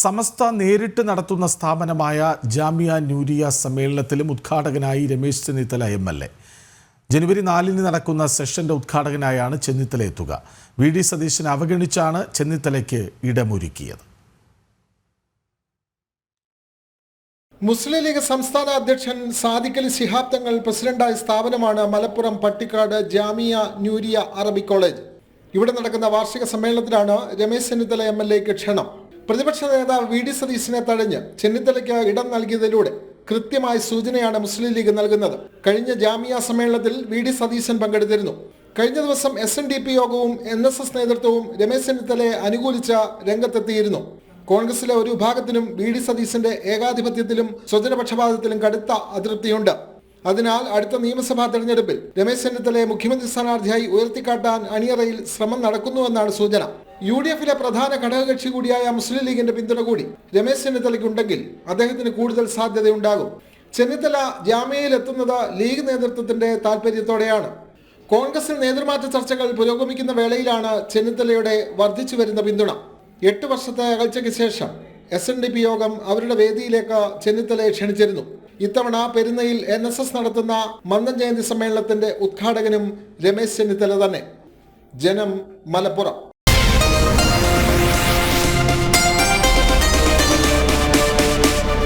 സമസ്ത നേരിട്ട് നടത്തുന്ന സ്ഥാപനമായ ജാമിയ നൂരിയ സമ്മേളനത്തിലും ഉദ്ഘാടകനായി Ramesh Chennithala M L A. ജനുവരി നാലിന് നടക്കുന്ന സെഷന്റെ ഉദ്ഘാടകനായാണ് ചെന്നിത്തല എത്തുക. വി ഡി സതീശനെ അവഗണിച്ചാണ് ചെന്നിത്തലയ്ക്ക് ഇടമൊരുക്കിയത്. മുസ്ലിം ലീഗ് സംസ്ഥാന അധ്യക്ഷൻ സാദിഖലി ശിഹാബ് തങ്ങൾ പ്രസിഡന്റായ സ്ഥാപനമാണ് മലപ്പുറം പട്ടിക്കാട് ജാമിയ ന്യൂരിയ അറബി കോളേജ്. ഇവിടെ നടക്കുന്ന വാർഷിക സമ്മേളനത്തിലാണ് രമേശ് ചെന്നിത്തല എം എൽ എക്ക് ക്ഷണം. പ്രതിപക്ഷ നേതാവ് വി ഡി സതീശിനെ തഴഞ്ഞ് ചെന്നിത്തലയ്ക്ക് ഇടം നൽകിയതിലൂടെ കൃത്യമായ സൂചനയാണ് മുസ്ലിം ലീഗ് നൽകുന്നത്. കഴിഞ്ഞ ജാമിയ സമ്മേളനത്തിൽ വി ഡി സതീശൻ പങ്കെടുത്തിരുന്നു. കഴിഞ്ഞ ദിവസം എസ് എൻ ഡി പി യോഗവും എൻ എസ് എസ് നേതൃത്വവും രമേശ് ചെന്നിത്തലയെ അനുകൂലിച്ച രംഗത്തെത്തിയിരുന്നു. കോൺഗ്രസിലെ ഒരു വിഭാഗത്തിനും വി ഡി സതീശന്റെ ഏകാധിപത്യത്തിലും സ്വജനപക്ഷപാതത്തിലും കടുത്ത അതൃപ്തിയുണ്ട്. അതിനാൽ അടുത്ത നിയമസഭാ തെരഞ്ഞെടുപ്പിൽ രമേശ് ചെന്നിത്തലയെ മുഖ്യമന്ത്രി സ്ഥാനാർത്ഥിയായി ഉയർത്തിക്കാട്ടാൻ അണിയറയിൽ ശ്രമം നടക്കുന്നുവെന്നാണ് സൂചന. യു ഡി എഫിലെ പ്രധാന ഘടകകക്ഷി കൂടിയായ മുസ്ലിം ലീഗിന്റെ പിന്തുണ കൂടി രമേശ് ചെന്നിത്തലയ്ക്കുണ്ടെങ്കിൽ അദ്ദേഹത്തിന് കൂടുതൽ സാധ്യതയുണ്ടാകും. ചെന്നിത്തല ജാമ്യയിൽ എത്തുന്നത് ലീഗ് നേതൃത്വത്തിന്റെ താൽപര്യത്തോടെയാണ്. കോൺഗ്രസിൽ നേതൃമാറ്റ ചർച്ചകൾ പുരോഗമിക്കുന്ന വേളയിലാണ് ചെന്നിത്തലയുടെ വർദ്ധിച്ചു വരുന്ന പിന്തുണ. എട്ട് വർഷത്തെ അകൽച്ചയ്ക്ക് ശേഷം എസ് എൻ ഡി പി യോഗം അവരുടെ വേദിയിലേക്ക് ചെന്നിത്തലയെ ക്ഷണിച്ചിരുന്നു. ഇത്തവണ പെരുന്നയിൽ എൻ എസ് എസ് നടത്തുന്ന മന്ദൻ ജയന്തി സമ്മേളനത്തിന്റെ ഉദ്ഘാടകനും രമേശ് ചെന്നിത്തല തന്നെ. ജനം മലപ്പുറം.